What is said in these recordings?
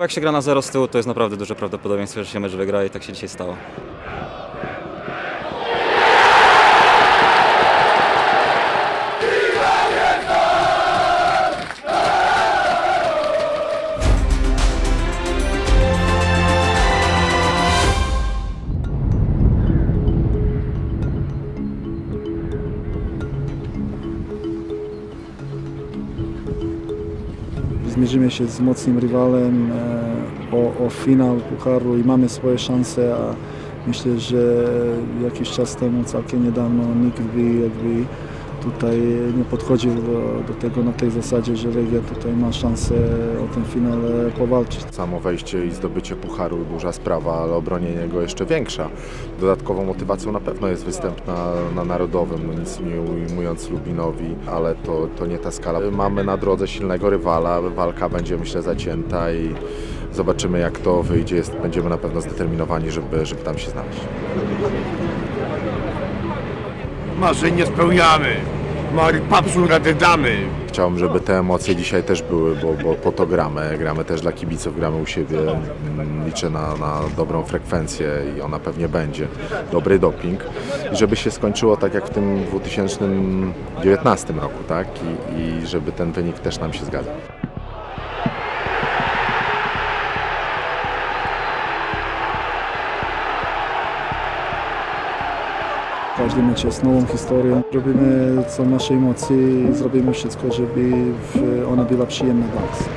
Jak się gra na zero z tyłu, to jest naprawdę duże prawdopodobieństwo, że się mecz wygra i tak się dzisiaj stało. Zmierzymy się z mocnym rywalem e, o, o finał Pucharu i mamy swoje szanse, a myślę, że jakiś czas temu, całkiem niedawno, nikt by jakby tutaj nie podchodził do, do tego na tej zasadzie, że Legia tutaj ma szansę o ten finał powalczyć. Samo wejście i zdobycie pucharu duża sprawa, ale obronienie go jeszcze większa. Dodatkową motywacją na pewno jest występ na, na Narodowym, no nic nie ujmując Lubinowi, ale to, to nie ta skala. Mamy na drodze silnego rywala, walka będzie myślę zacięta i zobaczymy jak to wyjdzie. Jest, będziemy na pewno zdeterminowani, żeby, żeby tam się znaleźć. Marzeń nie spełniamy. Mary papsu radę damy. Chciałbym, żeby te emocje dzisiaj też były, bo, bo po to gramy. Gramy też dla kibiców, gramy u siebie. Liczę na, na dobrą frekwencję i ona pewnie będzie. Dobry doping. I żeby się skończyło tak jak w tym 2019 roku, tak? I, i żeby ten wynik też nam się zgadzał. Każdy mecz jest nową historią. Robimy co w naszej mocy i zrobimy wszystko, żeby ona była przyjemna dla nas.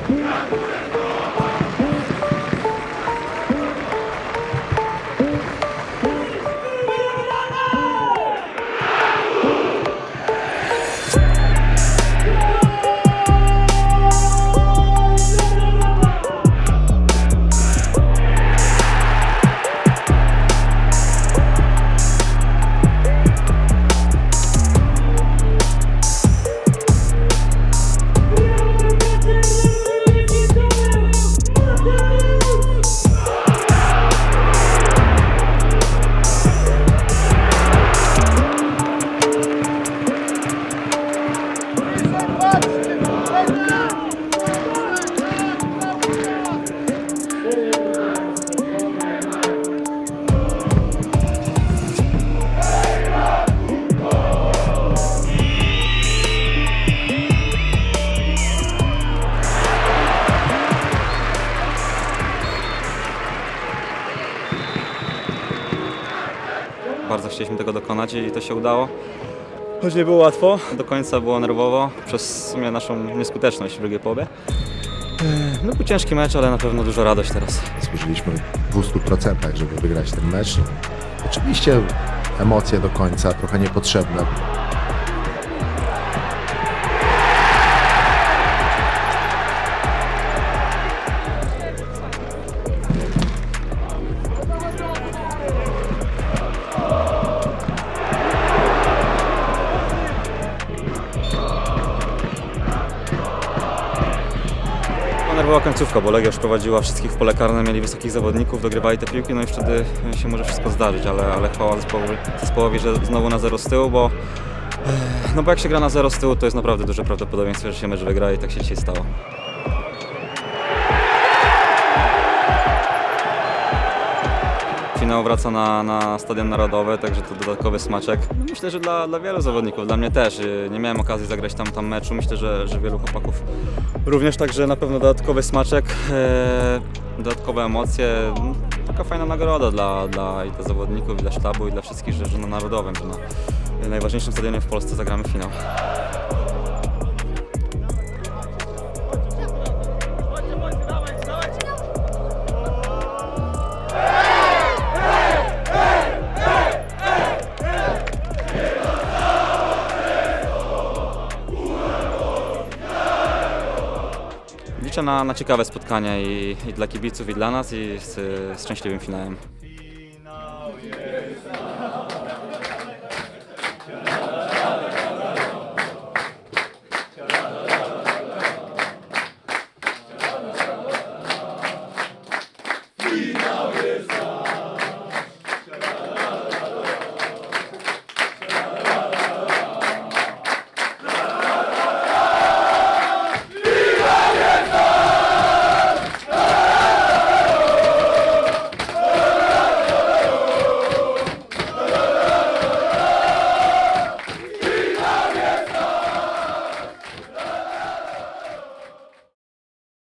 Bardzo chcieliśmy tego dokonać i to się udało. Choć nie było łatwo, do końca było nerwowo przez w sumie naszą nieskuteczność w drugiej połowie. No był ciężki mecz, ale na pewno duża radość teraz. Służyliśmy w 200%, żeby wygrać ten mecz. Oczywiście emocje do końca, trochę niepotrzebne. Była nerwowa końcówka, bo Legia już prowadziła wszystkich w pole karne, mieli wysokich zawodników, dogrywali te piłki, no i wtedy się może wszystko zdarzyć, ale, ale chwała zespołowi, zespołowi, że znowu na zero z tyłu, bo no bo jak się gra na zero z tyłu, to jest naprawdę duże prawdopodobieństwo, że się mecz wygra i tak się dzisiaj stało. Finał wraca na, na Stadion Narodowy, także to dodatkowy smaczek. No myślę, że dla, dla wielu zawodników, dla mnie też. Y, Nie miałem okazji zagrać tam, tam meczu, myślę, że, że wielu chłopaków również, także na pewno dodatkowy smaczek, e, dodatkowe emocje. No, Taka fajna nagroda dla, dla i dla zawodników, i dla sztabu, i dla wszystkich, że, że na Narodowym, że na najważniejszym stadionie w Polsce zagramy finał. liczę na, na ciekawe spotkania i, i, dla kibiców, i dla nas, i z, z szczęśliwym finałem. Finał jest